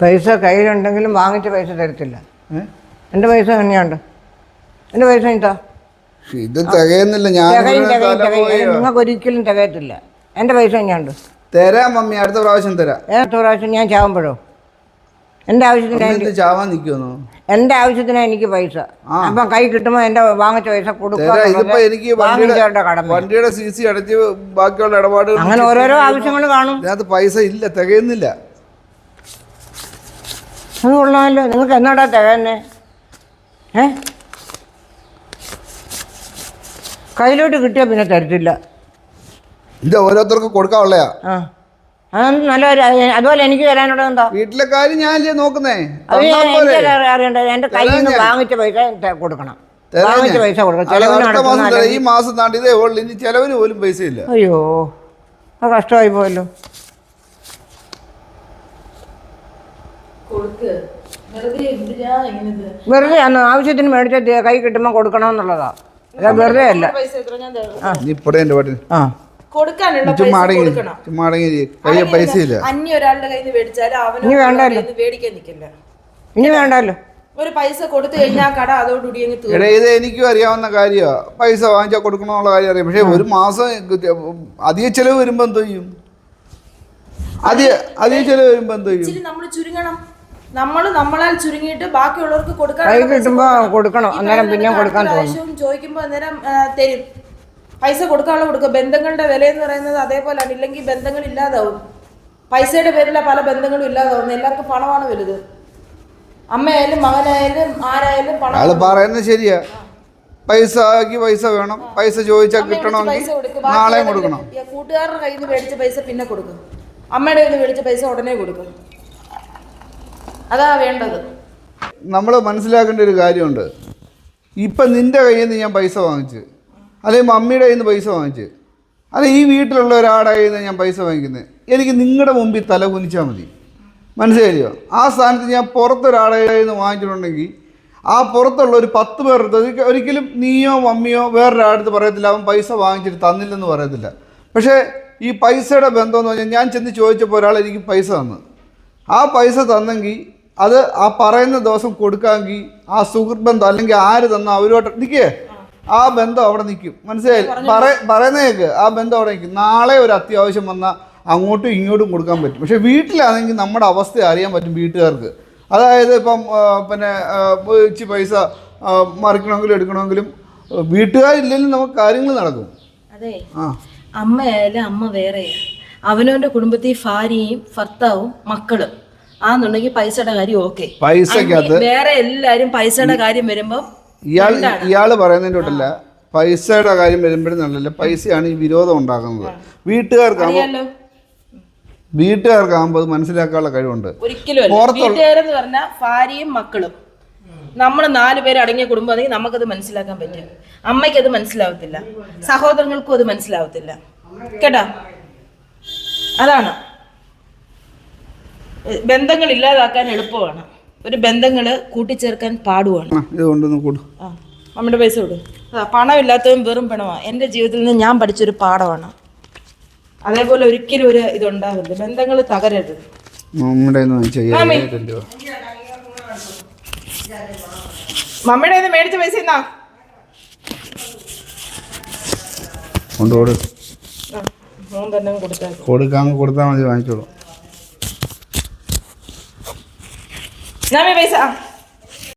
പൈസ കയ്യിലുണ്ടെങ്കിലും വാങ്ങിച്ച പൈസ തരത്തില്ല. എന്റെ എന്റെ പൈസ തന്നെയുണ്ട് എന്റെ പൈസ ഇതാ ഇത് തികയുന്നില്ല. ഞാൻ. നിങ്ങൾക്ക് ഒരിക്കലും തികയത്തില്ല. എന്റെ പൈസ തന്നെയുണ്ട് തരാം മമ്മി അടുത്ത പ്രാവശ്യം തരാം. അടുത്ത പ്രാവശ്യം ഞാൻ ചാവുമ്പോഴോ? എന്റെ ആവശ്യത്തിന് ചാവാൻ നിൽക്കുന്നു എന്റെ ആവശ്യത്തിന് എനിക്ക് പൈസ. അപ്പൊ കൈ കിട്ടുമ്പോൾ എന്റെ വാങ്ങിച്ച പൈസ കൊടുക്കുക ഇതിപ്പോ എനിക്ക് വണ്ടിയുടെ വാങ്ങിച്ചവരുടെ വണ്ടിയുടെ സി സി അടച്ച് ബാക്കിയുള്ള ഇടപാടുകൾ അങ്ങനെ ഓരോരോ ആവശ്യങ്ങൾ കാണും. പൈസ ഇല്ല തികയുന്നില്ല. അത് കൊള്ളാമല്ലോ നിങ്ങൾക്ക് എന്നാടാ തികന്നെ ഏ? കയ്യിലോട്ട് കിട്ടിയാൽ പിന്നെ തരത്തില്ല. ഇത് ഓരോരുത്തർക്ക് കൊടുക്കാനുള്ളയാ. ആ. നല്ല. അതുപോലെ എനിക്ക് തരാനുള്ള എന്താ? വീട്ടിലെ കാര്യം ഞാനല്ലേ നോക്കുന്നേ? അത് തന്നാ പോരെ? എനിക്ക് അറിയണ്ട? എന്റെ കയ്യിൽ നിന്ന് വാങ്ങിച്ച പൈസ ത- കൊടുക്കണം. തരാം വാങ്ങിച്ച ഞാൻ. പൈസ കൊടുക്കണം. അത് ചെലവിന് അടുത്ത മാസം നടത്തുന്ന തരാം. ഈ മാസം താണ്ടി ഇതേ ഉള്ളു. ഇനി ചെലവിന് പോലും പൈസ ഇല്ല അയ്യോ അത് കഷ്ടമായി പോയല്ലോ. വെറുതെ അന്ന് ആവശ്യത്തിന് മേടിച്ച കൈ കിട്ടുമ്പോൾ കൊടുക്കണമെന്നുള്ളതാ. എന്നുള്ളതാ വെറുതെ അല്ല. പൈസ എത്ര ഞാൻ തരാം. നീ ഇപ്പടെ എന്റെ പാട്ടിന് ആ. കൊടുക്കാനുള്ള പൈസ ഇല്ല. അന്യ ഒരാളുടെ കയ്യിൽ നിന്ന് മേടിച്ചാലും അവന് ഇനി വേണ്ടല്ലോ. മേടിക്കാൻ നിൽക്കില്ല ഇനി വേണ്ടല്ലോ. ഒരു പൈസ കൊടുത്തു കഴിഞ്ഞാൽ കട അതോടുകൂടി അങ്ങ് ഇത് എനിക്കും അറിയാവുന്ന കാര്യമാണ് പൈസ വാങ്ങിച്ചാൽ കൊടുക്കണമെന്നുള്ള കാര്യം അറിയാം. പക്ഷേ ഒരു മാസം അധിക ചെലവ് വരുമ്പോൾ എന്തോ ചെയ്യും? അധിക അധിക ചെലവ് വരുമ്പോൾ എന്തോ ചെയ്യും? നമ്മൾ ചുരുങ്ങണം. നമ്മൾ നമ്മളാൽ ചുരുങ്ങിയിട്ട് ബാക്കിയുള്ളവർക്ക് കൊടുക്കാൻ കൈ കൊടുക്കണം. അന്നേരം പിന്നെ കൊടുക്കാൻ തോന്നും. ചോദിക്കുമ്പോൾ അന്നേരം തരും. പൈസ കൊടുക്കാനുള്ള കൊടുക്കുക ബന്ധങ്ങളുടെ വില എന്ന് പറയുന്നത് അതേപോലെയാണ്. ഇല്ലെങ്കിൽ ബന്ധങ്ങൾ ഇല്ലാതാവും. പൈസയുടെ പേരിലെ പല ബന്ധങ്ങളും ഇല്ലാതാവും. എല്ലാവർക്കും പണമാണ് വലുത്. അമ്മയായാലും മകനായാലും ആരായാലും പണം ആൾ പറയുന്നത് ശരിയാ. പൈസ ആക്കി പൈസ വേണം. പൈസ ചോദിച്ചാൽ കിട്ടണമെങ്കിൽ നാളെയും കൊടുക്കണം. കൂട്ടുകാരുടെ കയ്യിൽ നിന്ന് മേടിച്ച പൈസ പിന്നെ കൊടുക്കും. അമ്മയുടെ കയ്യിൽ നിന്ന് മേടിച്ച പൈസ ഉടനെ കൊടുക്കും. അതാ വേണ്ടത്. നമ്മൾ മനസ്സിലാക്കേണ്ട ഒരു കാര്യമുണ്ട്. ഇപ്പം നിന്റെ കയ്യിൽ നിന്ന് ഞാൻ പൈസ വാങ്ങിച്ച് അല്ലെങ്കിൽ മമ്മിയുടെ കയ്യിൽ നിന്ന് പൈസ വാങ്ങിച്ച് അല്ലെ ഈ വീട്ടിലുള്ള ഒരാളുടെ കയ്യിൽ നിന്ന് ഞാൻ പൈസ വാങ്ങിക്കുന്നത് എനിക്ക് നിങ്ങളുടെ മുമ്പിൽ തല കുനിച്ചാൽ മതി. മനസ്സിലായോ ആ സ്ഥാനത്ത് ഞാൻ പുറത്തൊരാളുടെ കയ്യിൽ നിന്ന് വാങ്ങിച്ചിട്ടുണ്ടെങ്കിൽ ആ പുറത്തുള്ള ഒരു പത്ത് ഒരിക്ക- ഒരിക്കലും നീയോ മമ്മിയോ വേറൊരാടുത്ത് പറയത്തില്ല അവൻ പൈസ വാങ്ങിച്ചിട്ട് തന്നില്ലെന്ന് പറയത്തില്ല. പക്ഷേ ഈ പൈസയുടെ ബന്ധം എന്ന് പറഞ്ഞാൽ ഞാൻ ചെന്ന് ചോദിച്ചപ്പോൾ ഒരാൾ എനിക്ക് പൈസ തന്നു. ആ പൈസ തന്നെങ്കിൽ അത് ആ പറയുന്ന ദിവസം കൊടുക്കാമെങ്കിൽ ആ സുഹൃത്ത് ബന്ധം അല്ലെങ്കിൽ ആര് തന്ന അവരോട്ട് നിൽക്കേ. ആ ബന്ധം അവിടെ നിൽക്കും. മനസ്സിലായി? പറ പറയുന്ന ആ ബന്ധം അവിടെ നിൽക്കും. നാളെ ഒരു അത്യാവശ്യം വന്നാൽ അങ്ങോട്ടും ഇങ്ങോട്ടും കൊടുക്കാൻ പറ്റും. പക്ഷേ വീട്ടിലാണെങ്കിൽ നമ്മുടെ അവസ്ഥ അറിയാൻ പറ്റും വീട്ടുകാർക്ക്. അതായത് ഇപ്പം പിന്നെ ഇച്ചി പൈസ മറിക്കണമെങ്കിലും എടുക്കണമെങ്കിലും വീട്ടുകാരില്ലെങ്കിലും നമുക്ക് കാര്യങ്ങൾ നടക്കും. അതെ. ആ. അമ്മയായാലും അമ്മ വേറെയാണ് അവനവന്റെ കുടുംബത്തിൽ ഭാര്യയും ഭർത്താവും മക്കളും. ആന്നുണ്ടെങ്കിൽ പൈസയുടെ കാര്യം ഓക്കെ. പൈസക്കകത്ത് വേറെ എല്ലാരും പൈസയുടെ കാര്യം വരുമ്പോ ഇയാൾ ഇയാൾ പറയുന്നതിന്റെ തൊട്ടല്ല. പൈസയുടെ കാര്യം വരുമ്പോഴെന്നല്ല പൈസയാണ് ഈ വിരോധം ഉണ്ടാക്കുന്നത്. വീട്ടുകാർക്കാകുമ്പോൾ വീട്ടുകാർക്കാകുമ്പോൾ അത് മനസ്സിലാക്കാനുള്ള കഴിവുണ്ട്. ഒരിക്കലും വീട്ടുകാരെന്ന് പറഞ്ഞാൽ ഭാര്യയും മക്കളും. നമ്മൾ നാല് പേര് അടങ്ങിയ കുടുംബമാണെങ്കിൽ നമുക്കത് മനസ്സിലാക്കാൻ പറ്റും അമ്മയ്ക്ക് അത് മനസ്സിലാവത്തില്ല. സഹോദരങ്ങൾക്കും അത് മനസ്സിലാവത്തില്ല. കേട്ടോ? അതാണ്. ബന്ധങ്ങൾ ഇല്ലാതാക്കാൻ എളുപ്പമാണ്. ഒരു ബന്ധങ്ങൾ കൂട്ടിച്ചേർക്കാൻ പാടുമാണ് ആ, അമ്മയുടെ പൈസ കൊടു. അതാ പണമില്ലാത്തതും വെറും പണമാണ് എന്റെ ജീവിതത്തിൽ നിന്ന് ഞാൻ പഠിച്ചൊരു പാഠമാണ്. അതേപോലെ ഒരിക്കലും ഒരു ഇതുണ്ടാവില്ല ബന്ധങ്ങൾ തകരരുത്. നമ്മുടെ മമ്മിയുടെ മേടിച്ച പൈസ എന്നാ കൊടുക്കാൻ കൊടുത്താൽ മതി വാങ്ങിച്ചോളൂ. എന്നാ പൈസ